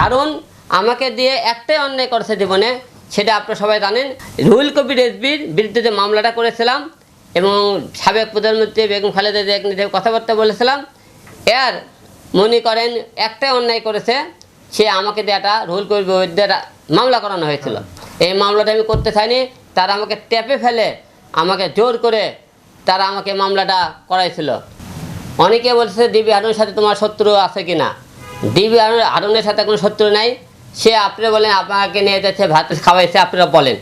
হারুন আমাকে দিয়ে একটাই অন্যায় করেছে জীবনে, সেটা আপনারা সবাই জানেন। রুহুল কবির রেজবির বিরুদ্ধে যে মামলাটা করেছিলাম এবং সাবেক প্রধানমন্ত্রী বেগম খালেদা নিয়ে কথাবার্তা বলেছিলাম, এর মনে করেন একটাই অন্যায় করেছে, সে আমাকে দিয়ে একটা রুহুল কবির বিরুদ্ধে মামলা করানো হয়েছিল। এই মামলাটা আমি করতে চাইনি, তারা আমাকে ট্যাপে ফেলে, আমাকে জোর করে তারা আমাকে মামলাটা করাইছিল। অনেকে বলছে ডিবি হারুনের সাথে তোমার শত্রু আছে কি না হারুন হারুনের সাথে কোনো শত্রু নাই। সে আপনি বলেন, আপনাকে নিয়ে যাচ্ছে, ভাত খাওয়াইছে আপনারা বলেন।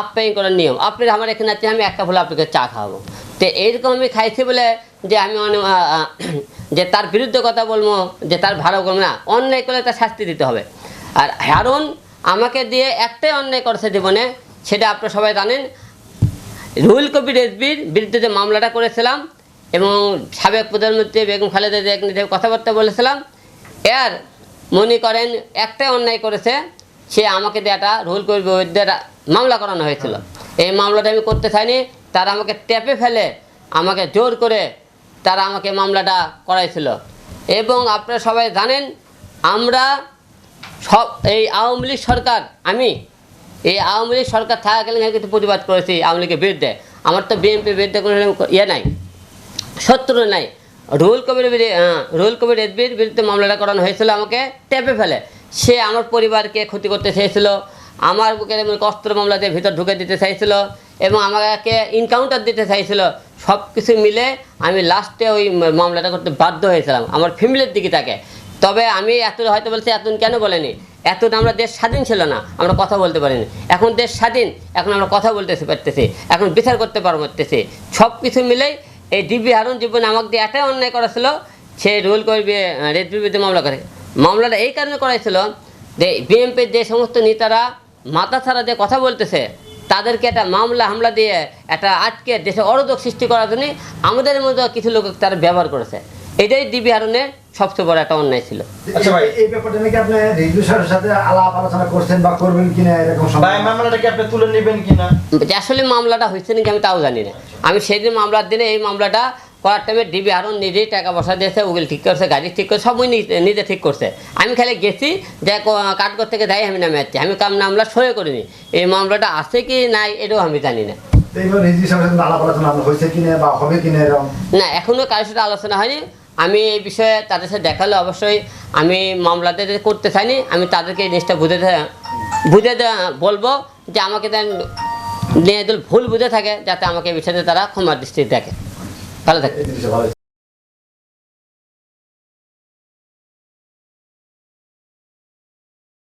আপ্যায়ন করার নিয়ম। আপনি আমার এখানে আছে, আমি একটা ফুলে আপনাকে চা খাওয়াবো। তো এইরকম আমি খাইছি বলে যে আমি অনেক যে তার বিরুদ্ধে কথা বলব, যে তার ভালো করব না, অন্যায় করলে তার শাস্তি দিতে হবে। আর হারুন আমাকে দিয়ে একটাই অন্যায় করেছে জীবনে, সেটা আপনারা সবাই জানেন। রুহুল কবির রেজবির বিরুদ্ধে যে মামলাটা করেছিলাম এবং সাবেক প্রধানমন্ত্রী বেগম খালেদা নিয়ে কথাবার্তা বলেছিলাম এর মনে করেন একটাই অন্যায় করেছে, সে আমাকে দিয়ে একটা রুহুল কবির বিরুদ্ধে মামলা করানো হয়েছিল। এই মামলাটা আমি করতে চাইনি, তারা আমাকে ট্যাপে ফেলে, আমাকে জোর করে তারা আমাকে মামলাটা করাইছিল। এবং আপনারা সবাই জানেন, আমরা সব এই আওয়ামী লীগ সরকার, আমি এই আওয়ামী লীগ সরকার থাকাকালীন আমি কিন্তু প্রতিবাদ করেছি আওয়ামী লীগের বিরুদ্ধে। আমার তো বিএনপির বিরুদ্ধে কোনো ইয়ে নাই, শত্রু নাই। রুহুল কবির রুহুল কবির রেজবির বিরুদ্ধে মামলাটা করানো হয়েছিল আমাকে টেপে ফেলে। সে আমার পরিবারকে ক্ষতি করতে চেয়েছিল আমার বুকে অস্ত্র মামলাতে ভিতর ঢুকে দিতে চাইছিল এবং আমাকে ইনকাউন্টার দিতে চাইছিল সব কিছু মিলে আমি লাস্টে ওই মামলাটা করতে বাধ্য হয়েছিলাম, আমার ফ্যামিলির দিকে তাকে। তবে আমি এত হয়তো বলছি, এতদিন কেন বলেনি? এতদিন আমরা দেশ স্বাধীন ছিল না, আমরা কথা বলতে পারিনি। এখন দেশ স্বাধীন, এখন আমরা কথা বলতে পারতেছি, এখন বিচার করতে পারতেছি। সব কিছু মিলেই এই ডিবি হারুন জীবনে আমাকে দিয়ে এটাই অন্যায় করেছিল সে রুল করবে রেডবির বিরুদ্ধে মামলা করে। মামলাটা এই কারণে করাইছিল যে বিএনপির যে সমস্ত নেতারা মাথা ছাড়া যে কথা বলতেছে তাদেরকে একটা মামলা হামলা দিয়ে একটা আটকে দেশে অরোধক সৃষ্টি করার জন্য আমাদের মধ্যে কিছু লোক তারা ব্যবহার করেছে। এটাই ডিবি হারুনের সবচেয়ে বড় একটা অন্যায় ছিল। আচ্ছা ভাই। এই- এই ব্যাপারটা নাকি আপনি রেজু স্যারের সাথে আলাপ আলোচনা করছেন বা করবেন কিনা এরকম ভাই মামলাটা কি আপনি তুলে নেবেন কিনা? যে আসলে মামলাটা হয়েছে নাকি আমি তাও জানি না। আমি সেদিন মামলার দিনে এই মামলাটা করার টাইমে ডিবি হারুন নিজেই টাকা পয়সা দিয়েছে উকিল ঠিক করছে গাড়ি ঠিক করছে সবই নিজে- ঠিক করছে। আমি খালি গেছি যে কাঠগড় থেকে যাই আমি নামে যাচ্ছি আমি কাম মামলা সয়ে করিনি। এই মামলাটা আছে কি নাই এটাও আমি জানি না। না এখনও কারোর সাথে আলোচনা হয়নি। আমি এই বিষয়ে তাদের সাথে দেখালে অবশ্যই আমি মামলাতে করতে চাইনি। আমি তাদেরকে এই জিনিসটা বুঝে বুঝে বলব যে আমাকে নিয়ে ভুল বুঝে থাকে যাতে আমাকে বিষয়তে তারা ক্ষমার দৃষ্টি দেখে। ভালো থাকে।